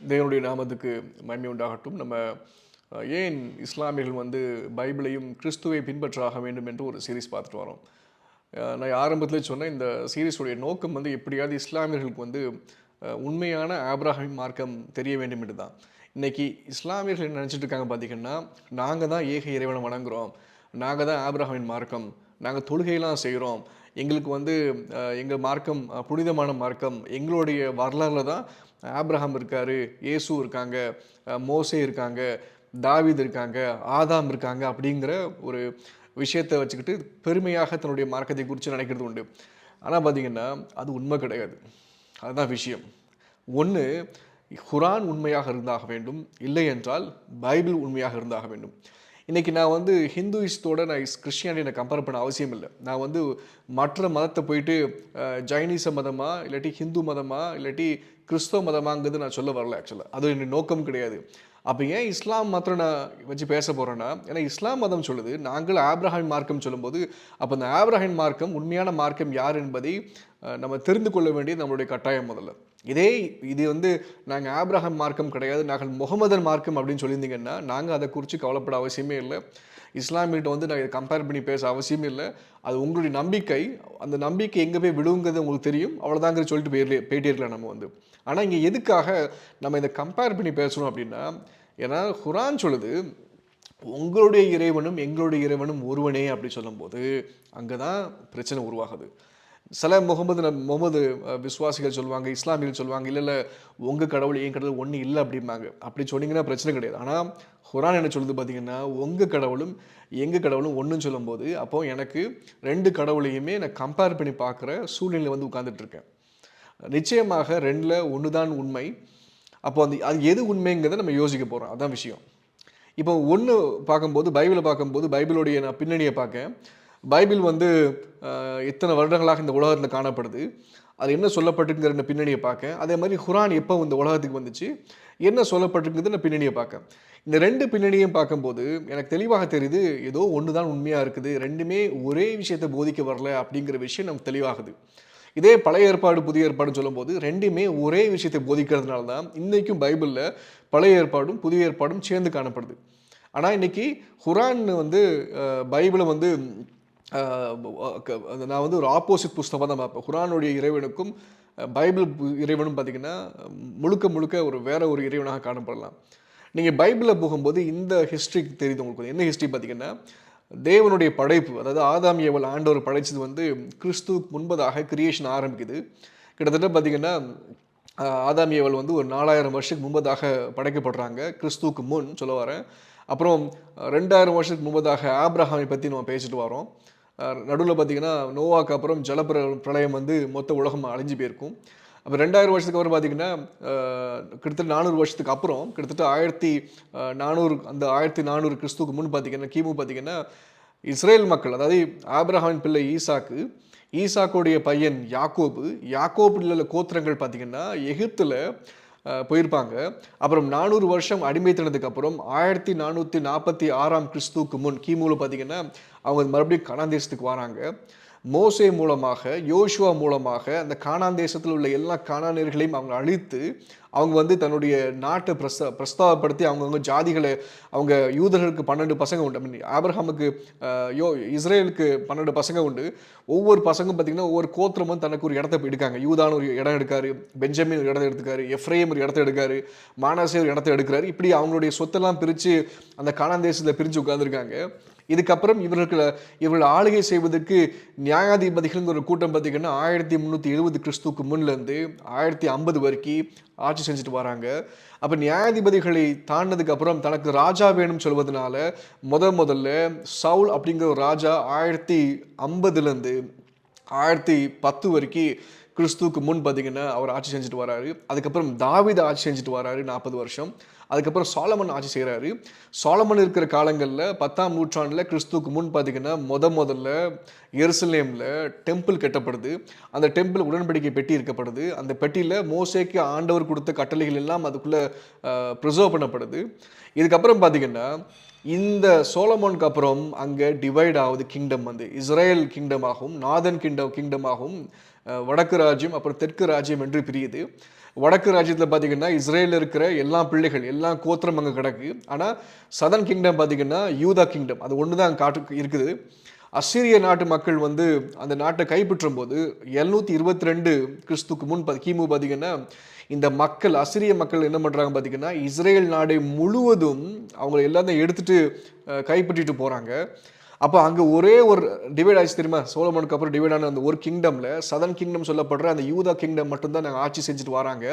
தேவனுடைய நாமத்துக்கு மன்மை உண்டாகட்டும். நம்ம ஏன் இஸ்லாமியர்கள் வந்து பைபிளையும் கிறிஸ்துவை பின்பற்றாக வேண்டும் என்று ஒரு சீரிஸ் பார்த்துட்டு வரோம். நான் ஆரம்பத்தில் சொன்னேன் இந்த சீரீஸுடைய நோக்கம் வந்து எப்படியாவது இஸ்லாமியர்களுக்கு வந்து உண்மையான ஆப்ராஹிம் மார்க்கம் தெரிய வேண்டும் என்று தான். இன்றைக்கி இஸ்லாமியர்கள் நினச்சிட்டு இருக்காங்க பார்த்தீங்கன்னா நாங்கள் தான் ஏக இறைவனை வணங்குறோம். நாங்கள் தான் ஆப்ராஹிமின் மார்க்கம் நாங்கள் தொழுகையெல்லாம் செய்கிறோம் எங்களுக்கு வந்து எங்கள் மார்க்கம் புனிதமான மார்க்கம் எங்களுடைய வரலாறுல தான் ஆப்ரஹாம் இருக்கார் இயேசு இருக்காங்க மோசே இருக்காங்க தாவித் இருக்காங்க ஆதாம் இருக்காங்க அப்படிங்கிற ஒரு விஷயத்தை வச்சுக்கிட்டு பெருமையாக தன்னுடைய மார்க்கத்தை குறித்து நினைக்கிறது உண்டு. ஆனால் பார்த்தீங்கன்னா அது உண்மை கிடையாது. அதுதான் விஷயம். ஒன்று குரான் உண்மையாக இருந்தாக வேண்டும் இல்லை என்றால் பைபிள் உண்மையாக இருந்தாக வேண்டும். இன்றைக்கி நான் வந்து ஹிந்துயிஸ்டோட நான் கிறிஸ்டியானியை கம்பேர் பண்ண அவசியம் இல்லை. நான் வந்து மற்ற மதத்தை போயிட்டு ஜைனிச மதமா இல்லாட்டி ஹிந்து மதமா இல்லாட்டி கிறிஸ்தவ மதமாங்கிறது நான் சொல்ல வரல ஆக்சுவலாக அது என்னுடைய நோக்கம் கிடையாது. அப்போ ஏன் இஸ்லாம் மாத்திரம் நான் வச்சு பேச போகிறேன்னா ஏன்னா இஸ்லாம் மதம் சொல்லுது நாங்கள் ஆப்ரஹாம் மார்க்கம் சொல்லும்போது அப்போ அந்த ஆப்ரஹாம் மார்க்கம் உண்மையான மார்க்கம் யார் என்பதை நம்ம தெரிந்து கொள்ள வேண்டியது நம்மளுடைய கட்டாயம் முதல்ல. இதே இது வந்து நாங்கள் ஆப்ரஹாம் மார்க்கம் கிடையாது நாங்கள் முகமதன் மார்க்கம் அப்படின்னு சொல்லியிருந்தீங்கன்னா நாங்கள் அதை குறித்து கவலைப்பட அவசியமே இல்லை. இஸ்லாமியிட்ட வந்து நாங்கள் கம்பேர் பண்ணி பேச அவசியமே இல்லை. அது உங்களுடைய நம்பிக்கை. அந்த நம்பிக்கை எங்கே போய் விடுங்கிறது உங்களுக்கு தெரியும். அவ்வளோதாங்கிற சொல்லிட்டு போயிடல போயிட்டே இருக்கலாம் நம்ம வந்து. ஆனால் இங்கே எதுக்காக நம்ம இதை கம்பேர் பண்ணி பேசணும் அப்படின்னா ஏன்னா குரான் சொல்லுது உங்களுடைய இறைவனும் எங்களுடைய இறைவனும் ஒருவனே அப்படி சொல்லும்போது அங்கே தான் பிரச்சனை உருவாகுது. சில முகமது முகமது விசுவாசிகள் சொல்லுவாங்க இஸ்லாமியர்கள் சொல்லுவாங்க இல்லை இல்லை உங்கள் கடவுள் என் கடவுள் ஒன்று இல்லை அப்படிம்பாங்க. அப்படி சொன்னீங்கன்னா பிரச்சனை கிடையாது. ஆனால் குரான் என்ன சொல்லுது பார்த்தீங்கன்னா உங்கள் கடவுளும் எங்கள் கடவுளும் ஒன்றுன்னு சொல்லும்போது அப்போ எனக்கு ரெண்டு கடவுளையுமே நான் கம்பேர் பண்ணி பார்க்குற சூழ்நிலை வந்து உட்காந்துட்ருக்கேன் நிச்சயமாக ரெண்டில் ஒன்று தான் உண்மை. அப்போ அந்த அது எது உண்மைங்கிறத நம்ம யோசிக்க போகிறோம் அதான் விஷயம். இப்போ ஒன்று பார்க்கும்போது பைபிளை பார்க்கும்போது பைபிளுடைய நான் பின்னணியை பார்க்க பைபிள் வந்து எத்தனை இத்தனை வருடங்களாக இந்த உலகத்தில் காணப்படுது அது என்ன சொல்லப்பட்டிருக்குங்கிற பின்னணியை பார்க்க. அதே மாதிரி குரான் எப்போ இந்த உலகத்துக்கு வந்துச்சு என்ன சொல்லப்பட்டிருக்குதுன்னு பின்னணியை பார்க்க. இந்த ரெண்டு பின்னணியும் பார்க்கும்போது எனக்கு தெளிவாக தெரியுது ஏதோ ஒன்று தான் உண்மையாக இருக்குது ரெண்டுமே ஒரே விஷயத்தை போதிக்க வரல அப்படிங்கிற விஷயம் நமக்கு தெளிவாகுது. இதே பழைய ஏற்பாடு புதிய ஏற்பாடுன்னு சொல்லும்போது ரெண்டுமே ஒரே விஷயத்தை போதிக்கிறதுனால தான் இன்றைக்கும் பைபிளில் பழைய ஏற்பாடும் புதிய ஏற்பாடும் சேர்ந்து காணப்படுது. ஆனால் இன்னைக்கு குரான் வந்து பைபிளை வந்து நான் வந்து ஒரு ஆப்போசிட் புஸ்தகம் தான் பார்ப்பேன் குரானுடைய இறைவனுக்கும் பைபிள் இறைவனும் பார்த்தீங்கன்னா முழுக்க முழுக்க ஒரு வேற ஒரு இறைவனாக காணப்படலாம். நீங்கள் பைபிளில் போகும்போது இந்த ஹிஸ்ட்ரி தெரியுது உங்களுக்கு என்ன ஹிஸ்ட்ரி பார்த்தீங்கன்னா தேவனுடைய படைப்பு அதாவது ஆதாம் ஏவல் ஆண்டவர் படைச்சது வந்து கிறிஸ்துவுக்கு முன்பதாக கிரியேஷன் ஆரம்பிக்குது. கிட்டத்தட்ட பார்த்தீங்கன்னா ஆதாம் ஏவல் வந்து ஒரு நாலாயிரம் வருஷத்துக்கு முன்பதாக படைக்கப்படுறாங்க. கிறிஸ்துவுக்கு முன் சொல்ல வரேன். அப்புறம் ரெண்டாயிரம் வருஷத்துக்கு முன்பதாக ஆப்ரஹாமை பற்றி நம்ம பேசிட்டு வரோம் நடுவில் பார்த்தீங்கன்னா நோவாக்கு அப்புறம் ஜலப்பிர பிரளயம் வந்து மொத்த உலகம் அழிஞ்சு போயிருக்கும். அப்போ ரெண்டாயிரம் வருஷத்துக்கு அப்புறம் பார்த்தீங்கன்னா கிட்டத்தட்ட நானூறு வருஷத்துக்கு அப்புறம் கிட்டத்தட்ட ஆயிரத்தி நானூறு அந்த ஆயிரத்தி நானூறு கிறிஸ்துவுக்கு முன் பார்த்தீங்கன்னா கிமு பார்த்தீங்கன்னா இஸ்ரேல் மக்கள் அதாவது ஆப்ரஹாமின் பிள்ளை ஈசாக்கு ஈசாக்குடைய பையன் யாக்கோபு யாக்கோபுல உள்ள கோத்திரங்கள் பார்த்தீங்கன்னா எகிப்தில் போயிருப்பாங்க. அப்புறம் நானூறு வருஷம் அடிமைத்தனதுக்கு அப்புறம் ஆயிரத்தி நானூற்றி நாற்பத்தி ஆறாம் கிறிஸ்துவுக்கு முன் கிமுல பார்த்தீங்கன்னா அவங்க மறுபடியும் கனாந்தேசத்துக்கு வராங்க. மோசே மூலமாக யோசுவா மூலமாக அந்த கானான் தேசத்தில் உள்ள எல்லா காணானியர்களையும் அவங்க அழித்து அவங்க வந்து தன்னுடைய நாட்டை பிரஸ்த பிரஸ்தாபப்படுத்தி அவங்கவுங்க ஜாதிகளை அவங்க யூதர்களுக்கு பன்னெண்டு பசங்க உண்டு. மீன் ஆபிரஹாமுக்கு யோ இஸ்ரேலுக்கு பன்னெண்டு பசங்க உண்டு. ஒவ்வொரு பசங்களும் பார்த்தீங்கன்னா ஒவ்வொரு கோத்திரமும் தனக்கு ஒரு இடத்த எடுக்காங்க. யூதான ஒரு இடம் எடுக்காரு பெஞ்சமின் ஒரு இடத்த எடுத்துக்காரு எஃப்ரேம் ஒரு இடத்த எடுக்காரு மானாசே ஒரு இடத்த எடுக்கிறாரு. இப்படி அவங்களுடைய சொத்தெல்லாம் பிரித்து அந்த காணாந்தேசத்தில் பிரித்து உட்காந்துருக்காங்க இதுக்கப்புறம் இவர்களுக்கு இவர்கள் ஆளுகை செய்வதற்கு நியாயாதிபதிகள்ங்கிற ஒரு கூட்டம் பார்த்தீங்கன்னா ஆயிரத்தி முந்நூற்றி எழுபது கிறிஸ்துவுக்கு முன்லேருந்து ஆயிரத்தி ஐம்பது வரைக்கும் ஆட்சி செஞ்சுட்டு வராங்க. அப்போ நியாயாதிபதிகளை தாண்டினதுக்கப்புறம் தனக்கு ராஜா வேணும்னு சொல்வதனால முத முதல்ல சவுல் அப்படிங்கிற ஒரு ராஜா ஆயிரத்தி ஐம்பதுலேருந்து ஆயிரத்தி பத்து வரைக்கும் கிறிஸ்துவுக்கு முன் பார்த்தீங்கன்னா அவர் ஆட்சி செஞ்சுட்டு வராரு. அதுக்கப்புறம் தாவித ஆட்சி செஞ்சுட்டு வராரு நாற்பது வருஷம். அதுக்கப்புறம் சாலமன் ஆட்சி செய்கிறாரு சாலமன் இருக்கிற காலங்களில் பத்தாம் நூற்றாண்டில் கிறிஸ்துவுக்கு முன் பார்த்தீங்கன்னா முத முதல்ல எருசலேமில் டெம்பிள் கட்டப்படுது. அந்த டெம்பிள் உடன்படிக்கை பெட்டி இருக்கப்படுது அந்த பெட்டியில் மோசேக்கு ஆண்டவர் கொடுத்த கட்டளைகள் எல்லாம் அதுக்குள்ளே ப்ரிசர்வ் பண்ணப்படுது. இதுக்கப்புறம் பார்த்தீங்கன்னா இந்த சோலமோனுக்கு அப்புறம் அங்கே டிவைட் ஆகுது கிங்டம் வந்து. இஸ்ரேல் கிங்டம் ஆகும் நாதன் கிங்டம் கிங்டம் ஆகும். வடக்கு ராஜ்யம் அப்புறம் தெற்கு ராஜ்யம் என்று பிரியுது. வடக்கு ராஜ்யத்தில் பார்த்தீங்கன்னா இஸ்ரேலில் இருக்கிற எல்லா பிள்ளைகள் எல்லா கோத்திரம் அங்கே கிடக்கு. ஆனால் சதன் கிங்டம் பார்த்தீங்கன்னா யூதா கிங்டம் அது ஒன்று தான் காட்டு இருக்குது. அசிரிய நாட்டு மக்கள் வந்து அந்த நாட்டை கைப்பற்றும் போது எழுநூற்றி இருபத்தி ரெண்டு கிறிஸ்துக்கு முன் ப- கிமு பார்த்தீங்கன்னா இந்த மக்கள் அசிரிய மக்கள் என்ன பண்ணுறாங்க பார்த்தீங்கன்னா இஸ்ரேல் நாடு முழுவதும் அவங்க எல்லாத்தையும் எடுத்துகிட்டு கைப்பற்றிட்டு போகிறாங்க அப்போ அங்கே ஒரே ஒரு டிவைட் ஆச்சு தெரியுமா? சோலமனுக்கு அப்புறம் டிவைட் ஆன அந்த ஒரு கிங்டமில் சதன் கிங்டம் சொல்லப்படுற அந்த யூதா கிங்டம் மட்டும்தான் நாங்கள் ஆட்சி செஞ்சுட்டு வராங்க.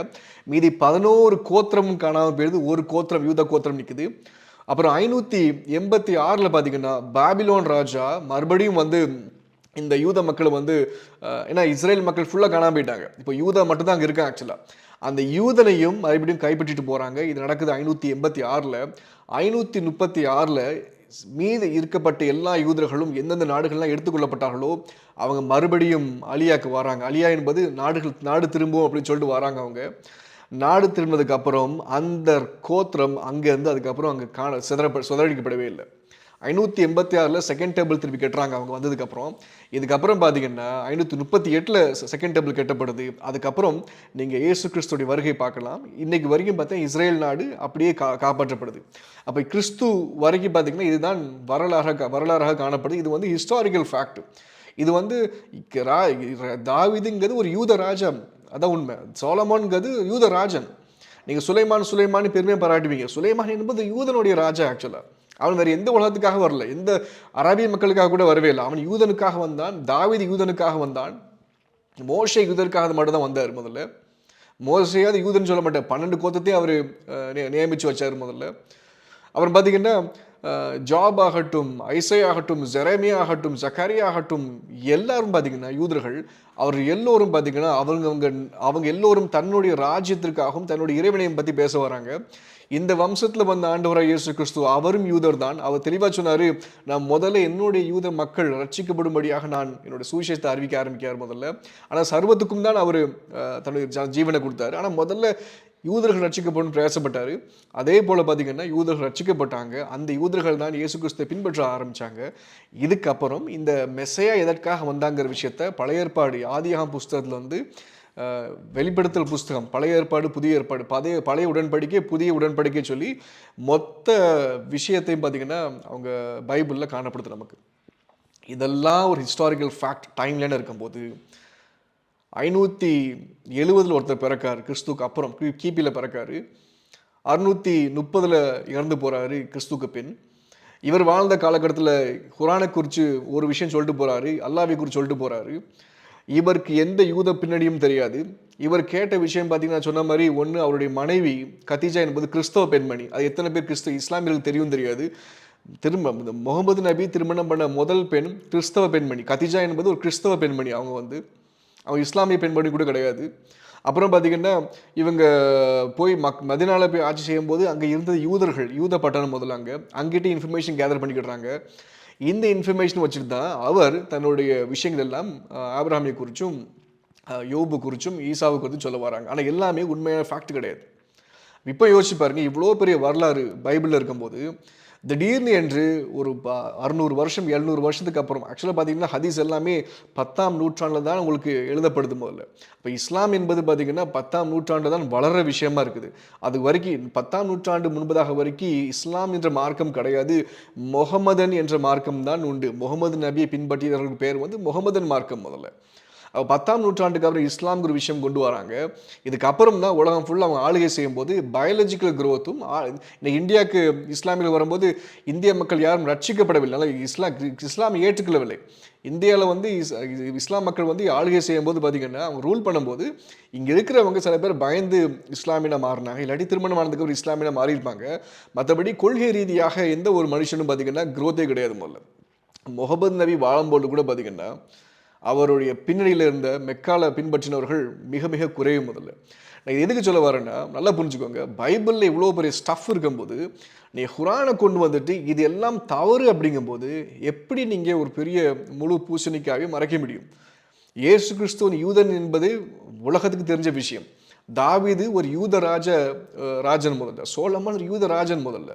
மீதி பதினோரு கோத்திரமும் காணாமல் போயிடுது. ஒரு கோத்திரம் யூதா கோத்திரம் நிற்குது அப்புறம் ஐநூற்றி எண்பத்தி ஆறில் பார்த்தீங்கன்னா பாபிலோன் ராஜா மறுபடியும் வந்து இந்த யூத மக்களை வந்து ஏன்னா இஸ்ரேல் மக்கள் ஃபுல்லாக காணாம போயிட்டாங்க. இப்போ யூதா மட்டும்தான் அங்கே இருக்காங்க ஆக்சுவலாக அந்த யூதனையும் மறுபடியும் கைப்பற்றிட்டு போகிறாங்க இது நடக்குது ஐநூற்றி எண்பத்தி ஆறில். ஐநூற்றி முப்பத்தி ஆறில் மீது இருக்கப்பட்ட எல்லா யூதர்களும் எந்தெந்த நாடுகள்லாம் எடுத்துக்கொள்ளப்பட்டார்களோ அவங்க மறுபடியும் அலியாக்கு வராங்க. அலியா என்பது நாடுகள் நாடு திரும்பும் அப்படின்னு சொல்லிட்டு வராங்க அவங்க. நாடு திரும்பினதுக்கு அப்புறம் அந்த கோத்திரம் அங்கேருந்து அதுக்கப்புறம் அங்கே காண சிதறப்ப சிதறடிக்கப்படவே இல்லை. ஐநூற்றி எண்பத்தி ஆறில் செகண்ட் டேபிள் திருப்பி கட்டுறாங்க அவங்க வந்ததுக்கப்புறம். இதுக்கப்புறம் பார்த்தீங்கன்னா ஐநூற்றி முப்பத்தி எட்டில் செகண்ட் டேபிள் கட்டப்படுது. அதுக்கப்புறம் நீங்கள் இயேசு கிறிஸ்துடைய வருகை பார்க்கலாம். இன்றைக்கு வரைக்கும் பார்த்தா இஸ்ரேல் நாடு அப்படியே கா காப்பாற்றப்படுது. அப்போ கிறிஸ்து வரைக்கும் பார்த்தீங்கன்னா இதுதான் வரலாறாக வரலாறாக காணப்படுது. இது வந்து ஹிஸ்டாரிக்கல் ஃபேக்ட் இது வந்து தாவிதுங்கிறது ரா- ஒரு யூத ராஜா அதான் உண்மை. சோலமான்ங்கிறது யூத ராஜன். நீங்கள் சுலைமான் சுலைமான் பெருமையாக பாராட்டுவீங்க. சுலைமான் என்பது யூதனுடைய ராஜா ஆக்சுவலாக அவன் வேறு எந்த உலகத்துக்காக வரல. எந்த அரபிய மக்களுக்காக கூட வரவே இல்லை. அவன் யூதனுக்காக வந்தான் தாவீது யூதனுக்காக வந்தான். மோசை யூதனுக்காக மட்டும் தான் வந்தார் முதல்ல. மோசையாவது யூதன் சொல்ல மாட்டேன் பன்னெண்டு கோத்தத்தையும் அவர் நியமித்து வச்சார் முதல்ல. அப்புறம் பார்த்தீங்கன்னா ஜாப் ஆகட்டும் ஐசை ஆகட்டும் ஜெரேமியா ஆகட்டும் ஜக்காரி ஆகட்டும் எல்லாரும் பார்த்தீங்கன்னா யூதர்கள் அவர் எல்லோரும் பார்த்தீங்கன்னா அவங்க அவங்க அவங்க எல்லோரும் தன்னுடைய ராஜ்யத்திற்காகவும் தன்னுடைய இறைவனையும் பற்றி பேச வராங்க. இந்த வம்சத்தில் வந்த ஆண்டவராக இயேசு கிறிஸ்து அவரும் யூதர் தான் அவர் தெளிவாக சொன்னார் நான் முதல்ல என்னுடைய யூத மக்கள் ரட்சிக்கப்படும்படியாக நான் என்னோட சுவிசேஷத்தை அறிவிக்க ஆரம்பிக்கிறார் முதல்ல. ஆனால் சர்வத்துக்கும் தான் அவர் தன்னுடைய ஜீவனை கொடுத்தாரு. ஆனால் முதல்ல யூதர்கள் ரட்சிக்கப்படும் பிரயாசப்பட்டார். அதே போல் பார்த்தீங்கன்னா யூதர்கள் ரட்சிக்கப்பட்டாங்க. அந்த யூதர்கள் தான் இயேசு கிறிஸ்தை பின்பற்ற ஆரம்பித்தாங்க இதுக்கப்புறம் இந்த மெஸ்ஸையா எதற்காக வந்தாங்கிற விஷயத்த பழைய ஏற்பாடு ஆதியாகம் புஸ்தகத்தில் வந்து வெளிப்படுத்தல் புஸ்தகம் பழைய ஏற்பாடு புதிய ஏற்பாடு பழைய பழைய உடன்படிக்கை புதிய உடன்படிக்கை சொல்லி மொத்த விஷயத்தையும் பார்த்தீங்கன்னா அவங்க பைபிளில் காணப்படுது நமக்கு. இதெல்லாம் ஒரு ஹிஸ்டாரிக்கல் ஃபேக்ட் டைம்லைன் இருக்கும்போது ஐநூற்றி எழுவதில் ஒருத்தர் பிறக்கார் கிறிஸ்துக்கு அப்புறம் கி- பிறக்காரு. அறுநூற்றி முப்பதில் இறந்து போகிறாரு கிறிஸ்துக்கு பின். இவர் வாழ்ந்த காலகட்டத்தில் குரானை குறித்து ஒரு விஷயம் சொல்லிட்டு போகிறாரு அல்லாவை குறித்து சொல்லிட்டு போகிறாரு இவருக்கு எந்த யூத பின்னணியும் தெரியாது. இவர் கேட்ட விஷயம் பார்த்தீங்கன்னா சொன்ன மாதிரி ஒன்று அவருடைய மனைவி கத்தீஜா என்பது கிறிஸ்தவ பெண்மணி. அது எத்தனை பேர் கிறிஸ்தவ இஸ்லாமியர்களுக்கு தெரியும் தெரியாது. திரும்ப இந்த முகமது நபி திருமணம் பண்ண முதல் பெண் கிறிஸ்தவ பெண்மணி. கத்திஜா என்பது ஒரு கிறிஸ்தவ பெண்மணி அவங்க வந்து. அவங்க இஸ்லாமிய பெண்மணி கூட கிடையாது. அப்புறம் பார்த்திங்கன்னா இவங்க போய் மக் மதினால போய் ஆட்சி செய்யும்போது அங்கே இருந்தது யூதர்கள் யூத பட்டணம் முதல்ல அங்கே. அங்கிட்டே இன்ஃபர்மேஷன் கேதர் பண்ணிக்கிடுறாங்க. இந்த இன்ஃபர்மேஷன் வச்சுட்டு தான் அவர் தன்னுடைய விஷயங்கள் எல்லாம் அஹ், குறித்தும் யோபு குறித்தும் ஈசாவை குறித்தும் சொல்ல வராங்க. ஆனால் எல்லாமே உண்மையான ஃபேக்ட் கிடையாது. இப்போ யோசிச்சு பாருங்க இவ்வளோ பெரிய வரலாறு பைபிளில் இருக்கும்போது திடீர்னு என்று ஒரு ப- அறுநூறு வருஷம் எழுநூறு வருஷத்துக்கு அப்புறம் ஆக்சுவலாக பார்த்தீங்கன்னா ஹதீஸ் எல்லாமே பத்தாம் நூற்றாண்டில் தான் உங்களுக்கு எழுதப்படுது முதல்ல. இப்போ இஸ்லாம் என்பது பார்த்தீங்கன்னா பத்தாம் நூற்றாண்டு தான் வளர விஷயமா இருக்குது. அது வரைக்கும் பத்தாம் நூற்றாண்டு முன்பதாக வரைக்கும் இஸ்லாம் என்ற மார்க்கம் கிடையாது. முகமதன் என்ற மார்க்கம் தான் உண்டு. முகமது நபியை பின்பற்றியவர்களுக்கு பேர் வந்து முகமதன் மார்க்கம் முதல்ல. பத்தாம் நூற்றாண்டுக்கு அப்புறம் இஸ்லாம்ங்கிற விஷயம் கொண்டு வராங்க. இதுக்கப்புறம் தான் உலகம் ஃபுல்லாக அவங்க ஆளுகை செய்யும்போது பயாலஜிக்கல் குரோத்தும் இந்த இந்தியாவுக்கு இஸ்லாமியில் வரும்போது இந்திய மக்கள் யாரும் ரட்சிக்கப்படவில்லை. அதனால் இஸ்லாம் இஸ்லாம் ஏற்றுக்கொள்ளவில்லை. இந்தியாவில் வந்து இஸ்லாம் மக்கள் வந்து ஆளுகை செய்யும்போது பார்த்தீங்கன்னா அவங்க ரூல் பண்ணும்போது இங்கே இருக்கிறவங்க சில பேர் பயந்து இஸ்லாமியனா மாறினாங்க. இல்லாட்டி திருமணம் ஆனதுக்கு ஒரு இஸ்லாமியனா மாறியிருப்பாங்க. மற்றபடி கொள்கை ரீதியாக எந்த ஒரு மனுஷனும் பார்த்தீங்கன்னா குரோத்தே கிடையாது முதல்ல. முகமது நபி வாழும்போது கூட பார்த்தீங்கன்னா அவருடைய பின்னணியில் இருந்த மெக்கால பின்பற்றினவர்கள் மிக மிக குறைவு முதல்ல. நான் இது எதுக்கு சொல்ல வரேன்னா நல்லா புரிஞ்சுக்கோங்க. பைபிளில் இவ்வளோ பெரிய ஸ்டஃப் இருக்கும்போது நீ குரானை கொண்டு வந்துட்டு இது எல்லாம் தவறு அப்படிங்கும்போது எப்படி நீங்கள் ஒரு பெரிய முழு பூசணிக்காகவே மறைக்க முடியும்? இயேசு கிறிஸ்துவன் யூதன் என்பது உலகத்துக்கு தெரிஞ்ச விஷயம். தாவிது ஒரு யூத ராஜ ராஜன் முதல்ல. சோழமன் ஒரு யூத ராஜன் முதல்ல.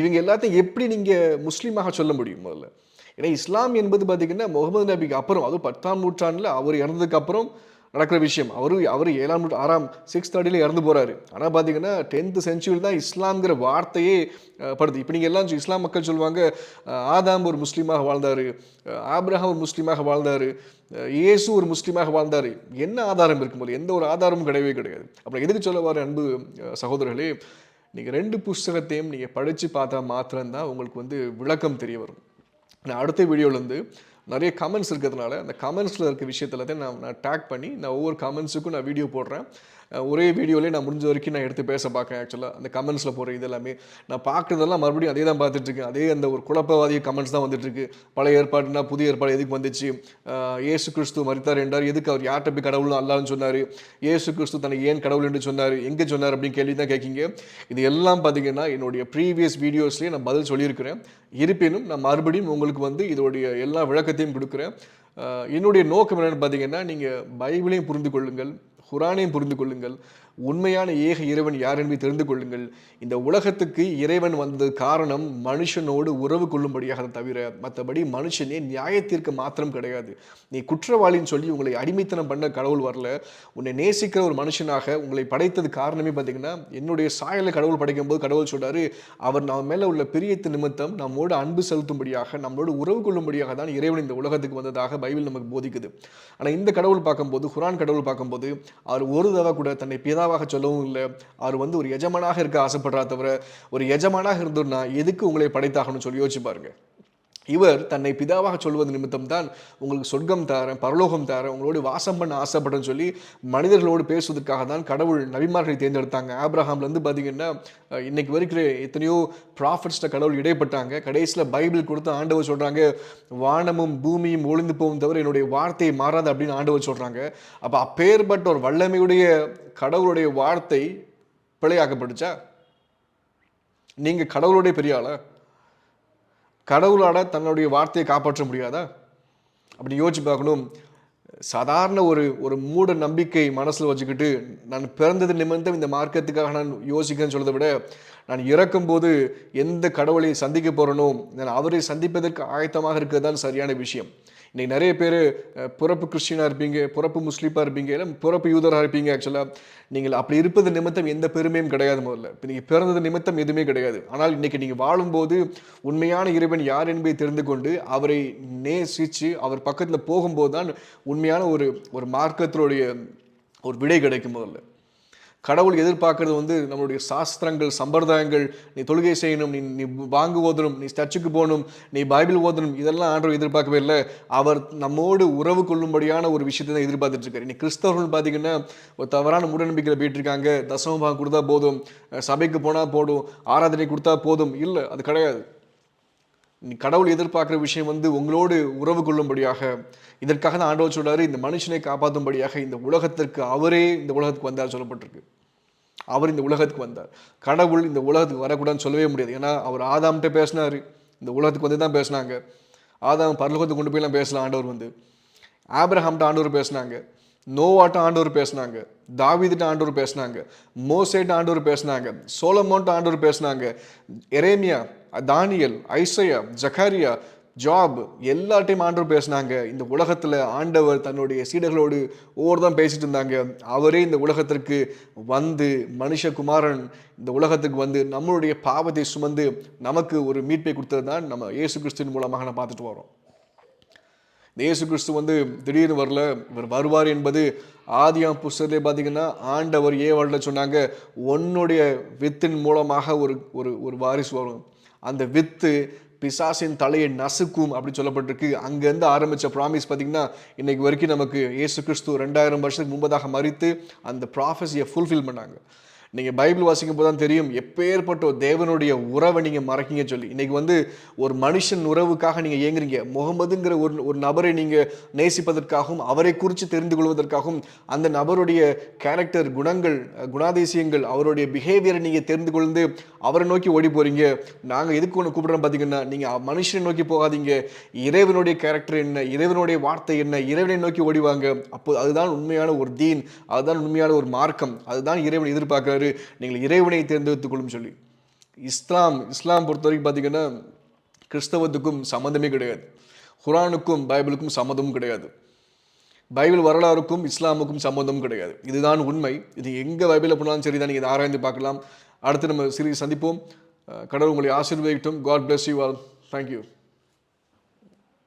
இவங்க எல்லாத்தையும் எப்படி நீங்கள் முஸ்லீமாக சொல்ல முடியும் முதல்ல? ஏன்னா இஸ்லாம் என்பது பார்த்தீங்கன்னா முகமது நபிக்கு அப்புறம் அதுவும் பத்தாம் நூற்றாண்டில் அவர் இறந்ததுக்கு அப்புறம் நடக்கிற விஷயம். அவரு அவர் ஏழாம் நூற்று ஆறாம் சிக்ஸ் தேர்ட்டியில் இறந்து போகிறாரு ஆனால் பார்த்தீங்கன்னா டென்த்து செஞ்சுரியில் தான் இஸ்லாம்ங்கிற வார்த்தையே படுது. இப்போ நீங்கள் எல்லாம் இஸ்லாம் மக்கள் சொல்லுவாங்க ஆதாம் ஒரு முஸ்லீமாக வாழ்ந்தார் ஆப்ரஹாம் ஒரு முஸ்லீமாக வாழ்ந்தார் இயேசு ஒரு முஸ்லீமாக வாழ்ந்தார். என்ன ஆதாரம் இருக்கும்போது எந்த ஒரு ஆதாரமும் கிடையவே கிடையாது. அப்புறம் எதுக்கு சொல்ல வர அன்பு சகோதரர்களே? நீங்கள் ரெண்டு புஸ்தகத்தையும் நீங்கள் படித்து பார்த்தா மாத்திரம்தான் உங்களுக்கு வந்து விளக்கம் தெரிய வரும். நான் அடுத்த வீடியோலேருந்து நிறைய கமெண்ட்ஸ் இருக்கிறதுனால அந்த கமெண்ட்ஸில் இருக்க விஷயத்துல தான் நான் நான் டேக் பண்ணி நான் ஒவ்வொரு கமெண்ட்ஸுக்கும் நான் வீடியோ போடுறேன். ஒரே வீடியோலேயே நான் முடிஞ்ச வரைக்கும் நான் எடுத்து பேச பார்க்கேன் ஆக்சுவலாக அந்த கமெண்ட்ஸில் போகிற இது எல்லாமே நான் பார்க்குறதெல்லாம் மறுபடியும் அதே தான் பார்த்துட்ருக்கேன் அதே அந்த ஒரு குழப்பவாதிய கமெண்ட்ஸ் தான் வந்துட்டுருக்கு பழைய ஏற்பாடுனா புதிய ஏற்பாடு எதுக்கு வந்துச்சு? ஏசு கிறிஸ்து மறித்தார் என்றார். எதுக்கு அவர் யார்கிட்ட போய் கடவுள் அல்லான்னு சொன்னார்? ஏசு கிறிஸ்து தனக்கு ஏன் கடவுள் என்று சொன்னார்? எங்கே சொன்னார் அப்படின்னு கேள்வி தான் கேட்கிங்க. இது எல்லாம் பார்த்தீங்கன்னா என்னுடைய ப்ரீவியஸ் வீடியோஸ்லேயே நான் பதில் சொல்லியிருக்கிறேன். இருப்பினும் நான் மறுபடியும் உங்களுக்கு வந்து இதோடைய எல்லா விளக்கத்தையும் கொடுக்குறேன். என்னுடைய நோக்கம் என்னென்னு பார்த்தீங்கன்னா நீங்கள் பைபிளையும் புரிந்து கொள்ளுங்கள். குரானையும் புரிந்து கொள்ளுங்கள் உண்மையான ஏக இறைவன் யார் என்பதை தெரிந்து கொள்ளுங்கள். இந்த உலகத்துக்கு இறைவன் வந்தது காரணம் மனுஷனோடு உறவு கொள்ளும்படியாக தவிர மற்றபடி மனுஷனே நியாயத்திற்கு மாத்திரம் கிடையாது. நீ குற்றவாளின்னு சொல்லி உங்களை அடிமைத்தனம் பண்ண கடவுள் வரல. உன்னை நேசிக்கிற ஒரு மனுஷனாக உங்களை படைத்தது காரணமே பார்த்தீங்கன்னா என்னுடைய சாயலை கடவுள் படைக்கும் போது கடவுள் சொல்றாரு அவர் நம்ம மேலே உள்ள பிரியத்து நிமித்தம் நம்மோடு அன்பு செலுத்தும்படியாக நம்மளோடு உறவு கொள்ளும்படியாக தான் இறைவன் இந்த உலகத்துக்கு வந்ததாக பைபிள் நமக்கு போதிக்குது. ஆனால் இந்த கடவுள் பார்க்கும்போது குரான் கடவுள் பார்க்கும்போது அவர் ஒரு தடவை கூட தன்னை ராஜாவாக சொல்லவும் இல்லை. அவர் வந்து ஒரு எஜமானாக இருக்க ஆசைப்படுறா தவிர ஒரு எஜமானாக இருந்தோம்னா எதுக்கு உங்களை படைத்தாகணும்னு சொல்லி யோசிச்சு பாருங்க. இவர் தன்னை பிதாவாக சொல்வது நிமித்தம் தான் உங்களுக்கு சொர்க்கம் தாரேன் பரலோகம் தாரேன் உங்களோடு வாசம் பண்ண ஆசைப்படுறேன்னு சொல்லி மனிதர்களோடு பேசுவதற்காக தான் கடவுள் நபிமார்களை தேர்ந்தெடுத்தாங்க. ஆப்ரஹாம்லேருந்து பார்த்தீங்கன்னா அஹ், இன்னைக்கு வரைக்கும் எத்தனையோ ப்ராஃபிட்ஸில் கடவுள் இடைப்பட்டாங்க. கடைசியில் பைபிள் கொடுத்து ஆண்டவர் சொல்கிறாங்க வானமும் பூமியும் ஒளிந்து போகும் தவிர என்னுடைய வார்த்தையை மாறாது அப்படின்னு ஆண்டவர் சொல்கிறாங்க அப்போ அப்பேற்பட்ட ஒரு வல்லமையுடைய கடவுளுடைய வார்த்தை பிழையாக்கப்பட்டுச்சா? நீங்கள் கடவுளுடைய பெரிய ஆளா? கடவுளால் தன்னுடைய வார்த்தையை காப்பாற்ற முடியாதா? அப்படி யோசிச்சு பார்க்கணும். சாதாரண ஒரு ஒரு மூட நம்பிக்கை மனசில் வச்சுக்கிட்டு நான் பிறந்தது நிமித்தம் இந்த மார்க்கத்துக்காக நான் யோசிக்கிறேன்னு சொல்றதை விட நான் இறக்கும்போது எந்த கடவுளை சந்திக்க போகிறேனோ நான் அவரை சந்திப்பதற்கு ஆயத்தமாக இருக்கிறது தான் சரியான விஷயம். இன்றைக்கி நிறைய பேர் பிறப்பு கிறிஸ்டினாக இருப்பீங்க பிறப்பு முஸ்லீப்பாக இருப்பீங்க இல்லை பிறப்பு யூதராக இருப்பீங்க ஆக்சுவலாக நீங்கள் அப்படி இருப்பது நிமித்தம் எந்த பெருமையும் கிடையாது முதல்ல. இப்போ நீங்கள் பிறந்தது நிமித்தம் எதுவுமே கிடையாது. ஆனால் இன்றைக்கி நீங்கள் வாழும்போது உண்மையான இறைவன் யார் என்பதை தெரிந்து கொண்டு அவரை நேசித்து அவர் பக்கத்தில் போகும்போது தான் உண்மையான ஒரு ஒரு மார்க்கத்தினுடைய ஒரு விடை கிடைக்கும் முதல்ல. கடவுள் எதிர்பார்க்கறது வந்து நம்மளுடைய சாஸ்திரங்கள் சம்பிரதாயங்கள் நீ தொழுகை செய்யணும் நீ நீ வாங்கு ஓதணும் நீ சர்ச்சுக்கு போகணும் நீ பைபிள் ஓதணும் இதெல்லாம் ஆண்டவர் எதிர்பார்க்கவே இல்லை. அவர் நம்மோடு உறவு கொள்ளும்படியான ஒரு விஷயத்தை தான் எதிர்பார்த்துட்டு இருக்காரு. நீ கிறிஸ்தவர்கள் பார்த்தீங்கன்னா ஒரு தவறான மூடநம்பிக்கையில் போயிட்டு இருக்காங்க தசமபாகம் கொடுத்தா போதும் சபைக்கு போனால் போதும் ஆராதனை கொடுத்தா போதும். இல்லை அது கிடையாது. கடவுள் எதிர்பார்க்குற விஷயம் வந்து உங்களோடு உறவு கொள்ளும்படியாக இதற்காக தான் ஆண்டவர் சொல்றாரு இந்த மனுஷனை காப்பாற்றும்படியாக இந்த உலகத்திற்கு அவரே இந்த உலகத்துக்கு வந்தார் சொல்லப்பட்டிருக்கு. அவர் இந்த உலகத்துக்கு வந்தார். கடவுள் இந்த உலகத்துக்கு வரக்கூடாதுன்னு சொல்லவே முடியாது. ஏன்னா அவர் ஆதாம்கிட்ட பேசினார். இந்த உலகத்துக்கு வந்து தான் பேசினாங்க. ஆதாம் பரலோகத்துக்கு கொண்டு போய்லாம் பேசலாம் ஆண்டவர் வந்து. ஆப்ரஹாம்கிட்ட ஆண்டவர் பேசினாங்க. நோவாட்ட ஆண்டவர் பேசினாங்க. தாவிதிட்ட ஆண்டவர் பேசினாங்க. மோசேட்ட ஆண்டவர் பேசினாங்க. சோலமோன்ட்ட ஆண்டவர் பேசினாங்க. எரேமியா தானியல் ஐசையா ஜக்காரியா ஜாப் எல்லாட்டையும் ஆண்டவர் பேசினாங்க. இந்த உலகத்தில் ஆண்டவர் தன்னுடைய சீடர்களோடு ஓவர் தான் பேசிட்டு இருந்தாங்க. அவரே இந்த உலகத்திற்கு வந்து மனுஷகுமாரன். இந்த உலகத்துக்கு வந்து நம்மளுடைய பாவத்தை சுமந்து நமக்கு ஒரு மீட்பை கொடுத்தது தான் நம்ம இயேசு கிறிஸ்துவின் மூலமாக நான் பார்த்துட்டு வரோம் இந்த இயேசு கிறிஸ்து வந்து திடீர்னு வரல. இவர் வருவார் என்பது ஆதியாம் புஸ்தகத்திலே பார்த்தீங்கன்னா ஆண்டவர் ஏவாளில் சொன்னாங்க. உன்னுடைய வித்தின் மூலமாக ஒரு ஒரு ஒரு வாரிசு வரும். அந்த வித்து பிசாசின் தலையை நசுக்கும் அப்படி சொல்லப்பட்டிருக்கு. அங்கேருந்து ஆரம்பித்த ப்ராமிஸ் பார்த்தீங்கன்னா இன்னைக்கு வரைக்கும் நமக்கு இயேசு கிறிஸ்து ரெண்டாயிரம் வருஷத்துக்கு முன்பதாக மறித்து அந்த ப்ராஃபஸியை ஃபுல்ஃபில் பண்ணாங்க. நீங்கள் பைபிள் வாசிக்கும் போது தான் தெரியும் எப்பேற்பட்ட ஒரு தேவனுடைய உறவை நீங்கள் மறக்கீங்க சொல்லி. இன்றைக்கி வந்து ஒரு மனுஷன் உறவுக்காக நீங்கள் ஏங்குறீங்க முகமதுங்கிற ஒரு ஒரு நபரை நீங்கள் நேசிப்பதற்காகவும் அவரை குறித்து தெரிந்து கொள்வதற்காகவும் அந்த நபருடைய கேரக்டர் குணங்கள் குணாதிசயங்கள் அவருடைய பிஹேவியரை நீங்கள் தெரிந்து கொண்டு அவரை நோக்கி ஓடி போகிறீங்க நாங்கள் எதுக்கு ஒன்று கூப்பிட்றோம் பார்த்தீங்கன்னா நீங்கள் மனுஷனை நோக்கி போகாதீங்க. இறைவனுடைய கேரக்டர் என்ன இறைவனுடைய வார்த்தை என்ன இறைவனை நோக்கி ஓடிவாங்க அப்போ அதுதான் உண்மையான ஒரு தீன் அதுதான் உண்மையான ஒரு மார்க்கம் அதுதான் இறைவன் எதிர்பார்க்குறாரு. நீங்கள் இறைவனை தேர்ந்தெடுத்துக் கொள்ளும் சொல்லி. இஸ்லாம் இஸ்லாம் பொறுத்த வரைக்கும் பார்த்தீங்கன்னா கிறிஸ்தவத்துக்கும் சம்மந்தமே கிடையாது. குரானுக்கும் பைபிளுக்கும் சம்மந்தமும் கிடையாது. பைபிள் வரலாறுக்கும் இஸ்லாமுக்கும் சம்மந்தமும் கிடையாது. இதுதான் உண்மை. இது எங்கே பைபிளில் போனாலும் சரி தான் நீங்கள் இதை ஆராய்ந்து பார்க்கலாம். அடுத்து நம்ம சிறிய சந்திப்போம். கடவுள் உங்களை ஆசீர்வதிக்கட்டும். God bless you all thank you